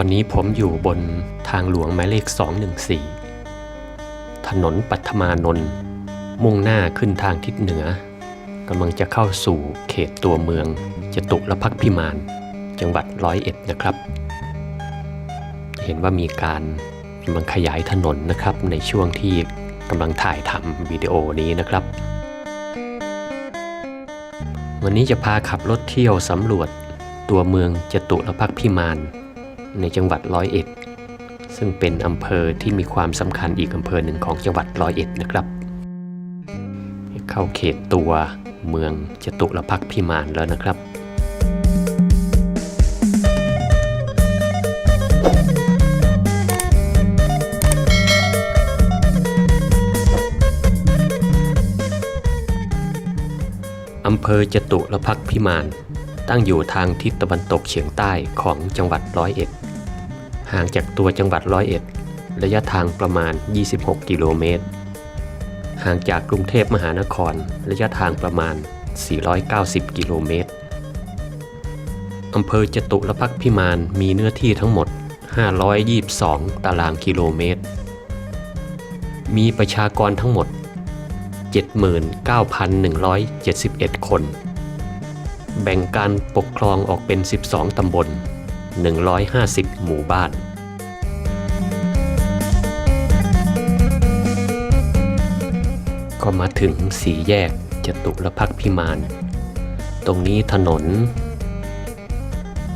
ตอนนี้ผมอยู่บนทางหลวงหมายเลข 214 ถนนปัทมานนท์มุ่งหน้าขึ้นทางทิศเหนือกำลังจะเข้าสู่เขตตัวเมืองจตุรพักพิมาน จังหวัดร้อยเอ็ดนะครับ เห็นว่ามีการกำลังขยายถนนนะครับในช่วงที่กำลังถ่ายทำวิดีโอนี้นะครับ วันนี้จะพาขับรถเที่ยวสำรวจตัวเมืองจตุรพักพิมาน ในจังหวัดร้อยเอ็ด ซึ่งเป็นอำเภอที่มีความสำคัญอีกอำเภอหนึ่งของจังหวัดร้อยเอ็ดนะครับ เข้าเขตตัวเมืองจตุรพักพิมานแล้วนะครับอำเภอจตุรพักพิมาน ตั้งอยู่ทางทิศตะวันตกเฉียงใต้ของจังหวัดร้อยเอ็ด ห่างจากตัวจังหวัดร้อยเอ็ด ระยะทางประมาณ 26 กิโลเมตร ห่างจากกรุงเทพมหานคร ระยะทางประมาณ 490 กิโลเมตร อำเภอจตุรพักพิมานมีเนื้อที่ทั้งหมด 522 ตารางกิโลเมตร มีประชากรทั้งหมด 79,171 คน แบ่งการปกครองออกเป็น 12 ตำบล 150 หมู่บ้าน ก็มาถึงสีแยกจตุรพักพิมาน ตรงนี้ถนน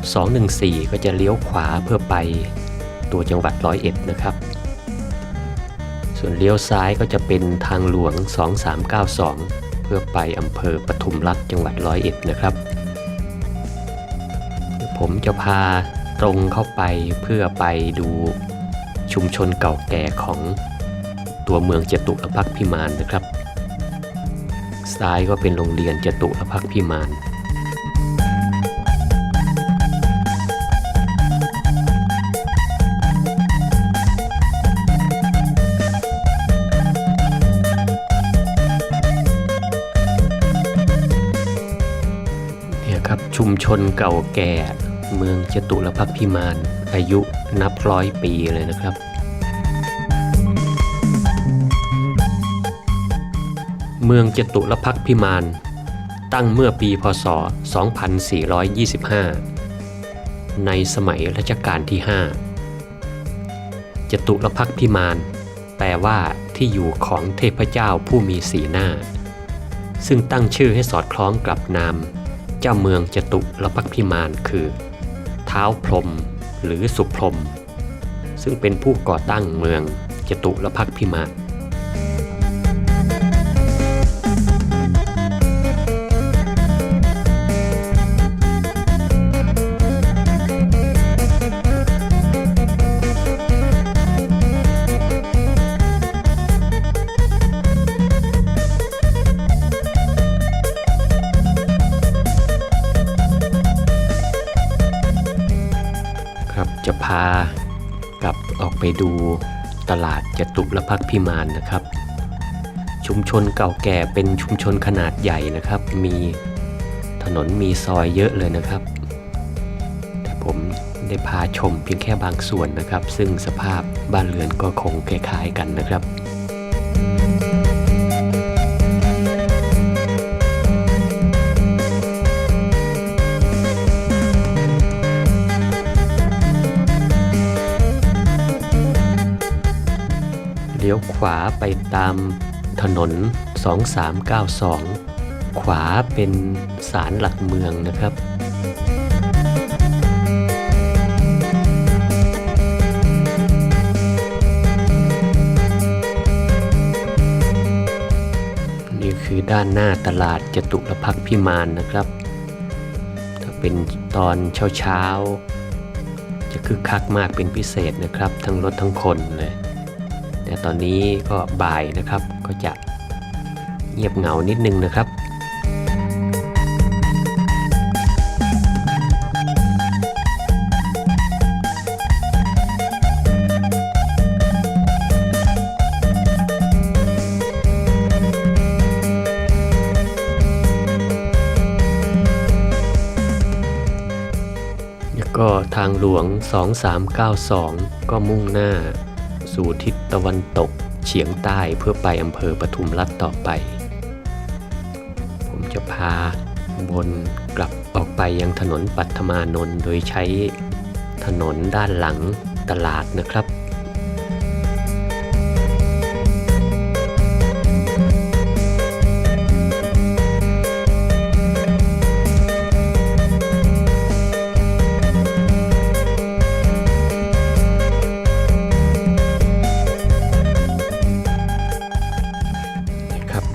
214 ก็จะเลี้ยวขวาเพื่อไปตัวจังหวัดร้อยเอ็ดนะครับ ส่วนเลี้ยวซ้ายก็จะเป็นทางหลวง 2392 เพื่อไปอำเภอปทุมรัฐจังหวัดร้อยเอ็ดนะครับ ผมจะพาตรงเข้าไปเพื่อไปดูชุมชนเก่าแก่ของตัวเมืองจตุรพักพิมานนะครับซ้ายก็เป็นโรงเรียนจตุรพักพิมานเนี่ยครับชุมชนเก่าแก่ เมืองจตุรพักพิมาน อายุนับร้อยปีเลยนะครับ เมืองจตุรพักพิมาน ตั้งเมื่อปีพศ 2425 ในสมัยรัชกาลที่ 5 จตุรพักพิมาน แปลว่าที่อยู่ของเทพเจ้าผู้มีสีหน้า ซึ่งตั้งชื่อให้สอดคล้องกับนามเจ้าเมืองจตุรพักพิมานคือ ท้าพรหมหรือสุพรหมซึ่งเป็นผู้ก่อตั้งเมืองจตุรพักพิมาน ไปดูตลาดจตุรพักพิมานนะครับ ชุมชนเก่าแก่เป็นชุมชนขนาดใหญ่นะครับ มีถนนมีซอยเยอะเลยนะครับ แต่ผมได้พาชมเพียงแค่บางส่วนนะครับ ซึ่งสภาพบ้านเรือนก็คงคล้ายๆกันนะครับ เลี้ยวขวาไปตามถนน 2392 ขวาเป็นศาลหลักเมืองนะครับนี่คือด้านหน้าตลาดจตุรพักพิมานนะครับ ถ้าเป็นตอนเช้าๆ จะคึกคักมากเป็นพิเศษนะครับ ทั้งรถทั้งคนเลย แต่ตอนนี้ก็บ่ายนะครับก็จะเงียบเหงานิดนึงนะครับแล้วก็ทางหลวง 2392 ก็มุ่งหน้า สู่ทิศตะวันตกเฉียงใต้เพื่อไปอำเภอปทุมรัฐต่อไป ผมจะพาวนกลับออกไปยังถนนปัทมานนท์โดยใช้ถนนด้านหลังตลาดนะครับ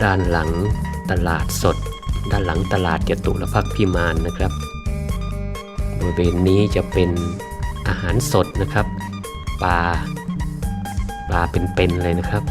ด้านหลังตลาดสด ด้านหลังตลาดจตุรพักษ์พิมานนะครับบริเวณนี้จะเป็นอาหารสดนะครับ ปลา ปลาเป็นๆเลยนะครับ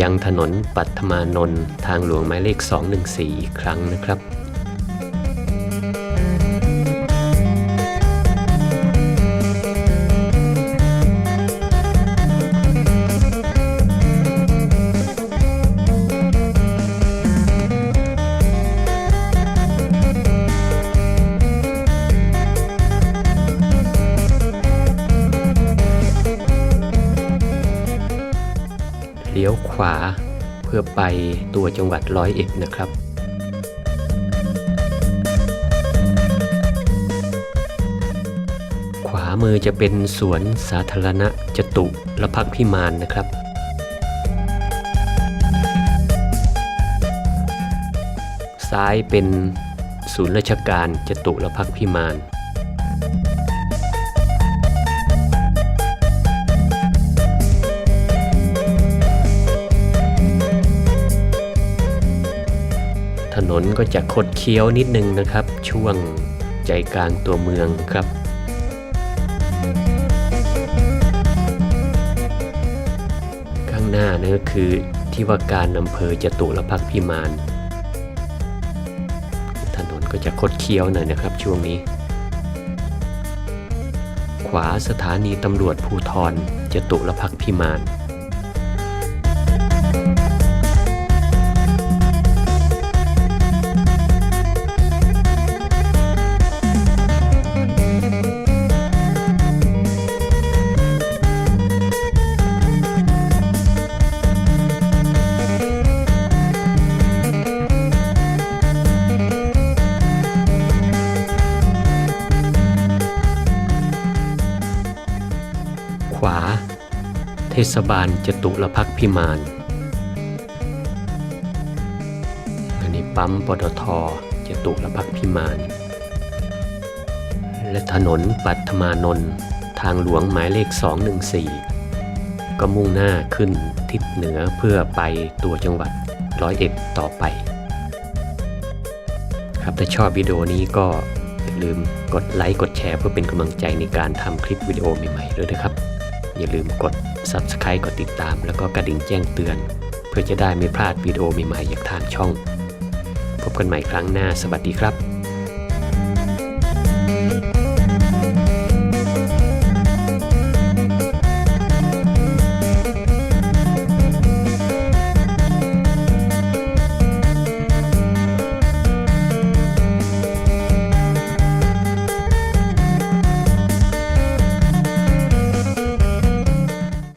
ยังถนนปัทมานนท์ทางหลวงหมายเลข 214 อีกครั้งนะครับ ลี้ยวขวาเพื่อไปตัวจังหวัดร้อยเอ็ดนะครับ ขวามือจะเป็นสวนสาธารณะจตุรพักพิมานนะครับ ซ้ายเป็นศูนย์ราชการจตุรพักพิมาน นนก็จะคดเคี้ยวนิดนึงนะครับ ช่วงใจกลางตัวเมืองครับ ข้างหน้านะก็คือที่ว่าการอำเภอจตุรพักพิมาน ถนนก็จะคดเคี้ยวหน่อยนะครับช่วงนี้ ขวาสถานีตำรวจภูทรจตุรพักพิมาน ศบาลจตุรพักพิมาน อันนี้ปั๊มปตทจตุรพักพิมาน และถนนปัทมานนท์ทางหลวงหมายเลข 214 ก็มุ่งหน้าขึ้นทิศเหนือเพื่อไปตัวจังหวัดร้อยเอ็ดต่อไป ครับถ้าชอบวิดีโอนี้ก็อย่าลืมกดไลค์กดแชร์เพื่อเป็นกำลังใจในการทำคลิปวิดีโอใหม่ๆด้วยนะครับ อย่าลืมกด Subscribe กดติดตาม แล้วก็กระดิ่งแจ้งเตือน เพื่อจะได้ไม่พลาดวิดีโอใหม่ๆจากทางช่อง พบกันใหม่ครั้งหน้าสวัสดีครับ